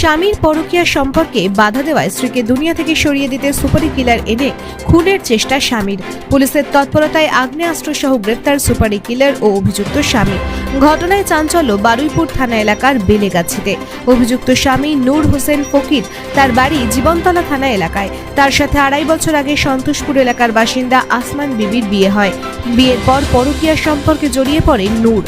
স্বামীর পরকীয়া সম্পর্কে বাধা দেওয়ায় স্ত্রীকে দুনিয়া থেকে সরিয়ে দিতে সুপারি কিলার এনে খুনের চেষ্টা স্বামীর। পুলিশের তৎপরতায় আগ্নেয়াস্ত্র সহ গ্রেপ্তার সুপারি কিলার ও অভিযুক্ত স্বামী। ঘটনায় চাঞ্চল্য বারুইপুর থানা এলাকার বেলেগাছিতে। অভিযুক্ত স্বামী নূর হোসেন ফকির তার বাড়ি জীবনতলা থানা এলাকায়। তার সাথে আড়াই বছর আগে সন্তোষপুর এলাকার বাসিন্দা আসমান বিবির বিয়ে হয়। বিয়ের পর পরকীয়ার সম্পর্কে জড়িয়ে পড়ে নূর।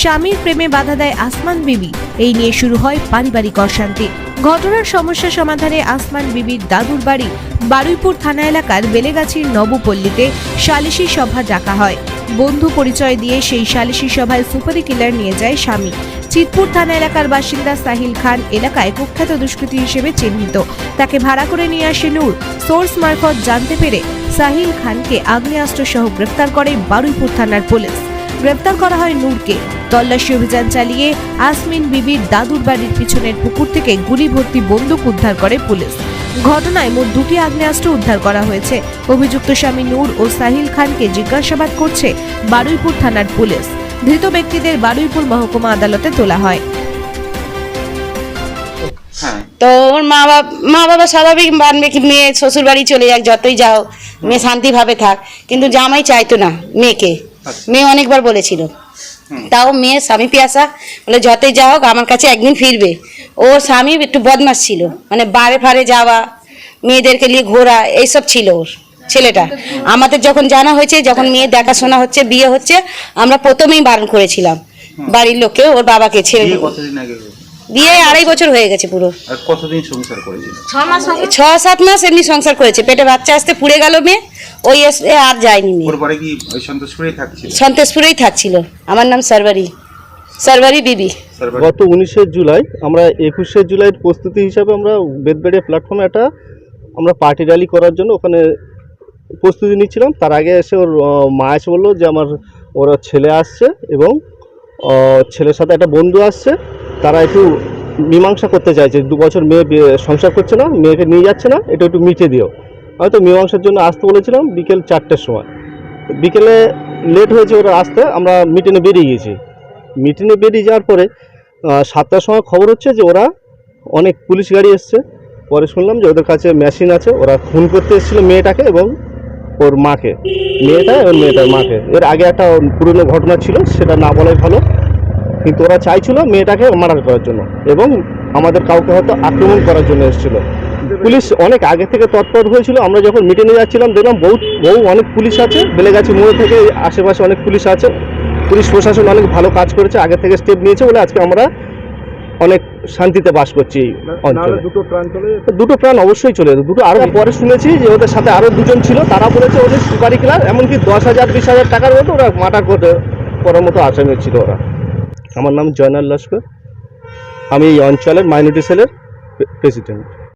স্বামীর প্রেমে বাধা দেয় আসমান বিবি। এই নিয়ে শুরু হয় পারিবারিক অশান্তি। ঘটনার সমস্যা সমাধানে আসমান বিবির দাদুর বাড়ি, বারুইপুর থানা এলাকার বেলেগাছির নবপল্লীতে সালিশি সভা ডাকা হয়। বন্ধু পরিচয় দিয়ে সেই সালিশি সভায় সুপারি কিলার নিয়ে যায় স্বামী। চিতপুর থানা এলাকার বাসিন্দা সাহিল খান এলাকায় কুখ্যাত দুষ্কৃতী হিসেবে চিহ্নিত। তাকে ভাড়া করে নিয়ে আসে নূর। সোর্স মারফত জানতে পেরে সাহিল খানকে আগ্নেয়াস্ত্র সহ গ্রেফতার করে বারুইপুর থানার পুলিশ। গ্রেপ্তার করা হয় নূরকে। তল্লাশি অভিযান চালিয়ে আসমিন বিবির দাদুর বাড়ির পিছনের পুকুর থেকে গুলি ভর্তি বন্দুক উদ্ধার করে পুলিশ। ঘটনায় মোট দুটি আগ্নেয়াস্ত্র উদ্ধার করা হয়েছে। অভিযুক্ত স্বামী নূর ও সাহিল খানকে জিজ্ঞাসাবাদ করছে বারুইপুর থানার পুলিশ। ধৃত ব্যক্তিদের বারুইপুর মহকুমা আদালতে তোলা হয়। হ্যাঁ। তো ওর মা বাবা মা বাবা স্বাভাবিক মানবে কি মেয়ে শ্বশুর বাড়ি চলে যাক যতই যাও মেয়ে শান্তিভাবে থাক। কিন্তু জামাই চাইতো না মেয়েকে। মেয়ে অনেকবার বলেছিল। তাও মেয়ে স্বামী পিয়াসা বলে যতই যা হোক আমার কাছে একদিন ফিরবে। ওর স্বামী একটু বদমাস ছিল মানে বারে ফারে যাওয়া মেয়েদেরকে নিয়ে ঘোরা এইসব ছিল ওর ছেলেটা। আমাদের যখন জানা হয়েছে যখন মেয়ে দেখাশোনা হচ্ছে বিয়ে হচ্ছে আমরা প্রথমেই বারণ করেছিলাম। বাড়ির লোককে ওর বাবাকে ছেড়ে বিয়ে আড়াই বছর হয়ে গেছে পুরো। কতদিন সংসার করেছিল? ছ সাত মাস এমনি সংসার করেছে। পেটে বাচ্চা আসতে পুড়ে গেল মেয়ে। ওই এসে আর যায়নি মেয়ে পরে কি ওই সন্তোষপুরেই থাকছিল? সন্তোষপুরেই থাকছিল। আমার নাম সারবারি। সারবারি বিবি। গত উনিশে জুলাই আমরা একুশে জুলাইয়ের প্রস্তুতি হিসাবে আমরা বেদবেড়ে প্ল্যাটফর্মে একটা আমরা পার্টি র্যালি করার জন্য ওখানে প্রস্তুতি নিচ্ছিলাম। তার আগে এসে ওর মা এসে বলল যে আমার ওর ছেলে আসছে এবং ছেলের সাথে একটা বন্ধু আসছে। তারা একটু মীমাংসা করতে চাইছে। দু বছর মেয়ে সংসার করছে না মেয়েকে নিয়ে যাচ্ছে না এটা একটু মিটে দিও। হয়তো মীমাংসার জন্য আসতে বলেছিলাম বিকেল চারটের সময়। বিকেলে লেট হয়েছে ওরা আসতে, আমরা মিটিংয়ে বেরিয়ে গেছি মিটিংয়ে বেরিয়ে যাওয়ার পরে সাতটার সময় খবর হচ্ছে যে ওরা অনেক পুলিশ গাড়ি এসছে। পরে শুনলাম যে ওদের কাছে মেশিন আছে, ওরা খুন করতে এসেছিল মেয়েটাকে এবং ওর মাকে। মেয়েটা এবং মেয়েটার মাকে। এর আগে একটা পুরনো ঘটনা ছিল, সেটা না বলাই ভালো। কিন্তু ওরা চাইছিল মেয়েটাকে মার্ডার করার জন্য এবং আমাদের কাউকে হয়তো আক্রমণ করার জন্য এসেছিল। পুলিশ অনেক আগে থেকে তৎপর হয়েছিল। আমরা যখন মিটিংয়ে যাচ্ছিলাম দেখলাম বহু বহু অনেক পুলিশ আছে। বেলেগাছি মোড় থেকে আশেপাশে অনেক পুলিশ আছে। পুলিশ প্রশাসন অনেক ভালো কাজ করেছে আগে থেকে স্টেপ নিয়েছে বলে আজকে আমরা অনেক শান্তিতে বাস করছি অঞ্চলে। দুটো প্রাণ অবশ্যই চলে যেত। দুটো আরও পরে শুনেছি যে ওদের সাথে আরও দুজন ছিল। তারা বলেছে ওদের সুপারি খেলার এমনকি দশ হাজার বিশ হাজার টাকার মতো ওরা মার্ডার করতে করার মতো আসামি ছিল ওরা। আমার নাম জয়নাল লস্কর। আমি এই অঞ্চলের মাইনরিটি সেলের প্রেসিডেন্ট